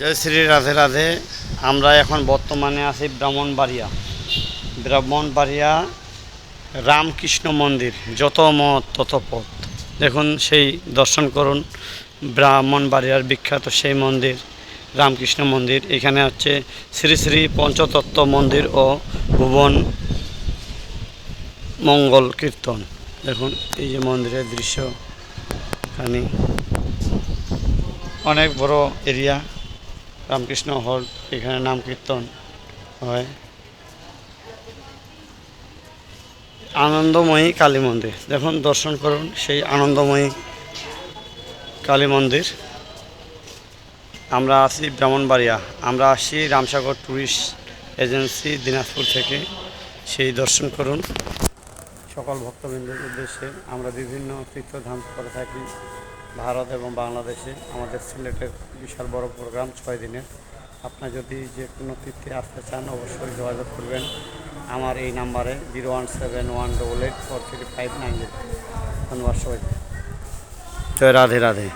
জয় শ্রী রাধে রাধে। আমরা এখন বর্তমানে আছি ব্রাহ্মণবাড়িয়া। ব্রাহ্মণবাড়িয়া রামকৃষ্ণ মন্দির, যত মত তত পথ। দেখুন, সেই দর্শন করুন। ব্রাহ্মণবাড়িয়ার বিখ্যাত সেই মন্দির, রামকৃষ্ণ মন্দির। এখানে হচ্ছে শ্রী শ্রী পঞ্চতত্ত্ব মন্দির ও ভুবন মঙ্গল কীর্তন। দেখুন, এই যে মন্দিরের দৃশ্য। এখানে অনেক বড় এরিয়া। রামকৃষ্ণ হল, এখানে নাম কীর্তন হয়। আনন্দময়ী কালী মন্দির, দেখুন দর্শন করুন সেই আনন্দময়ী কালী মন্দির। আমরা আছি ব্রাহ্মণবাড়িয়া, আমরা আসছি রামসাগর ট্যুরিস্ট এজেন্সি দিনাজপুর থেকে, সেই দর্শন করুন। সকল ভক্তবৃন্দের উদ্দেশ্যে আমরা বিভিন্ন তীর্থধাম করে থাকি। ভারত এবং বাংলাদেশে আমাদের সিলেটের বিশাল বড় প্রোগ্রাম ছয় দিনের আপনার যদি যে কোনো তীর্থে আসতে চান, অবশ্যই যোগাযোগ করবেন। আমার এই নাম্বারে zero one seven one double eight four three five nine ধন্যবাদ সবাই জয় রাধে রাধে।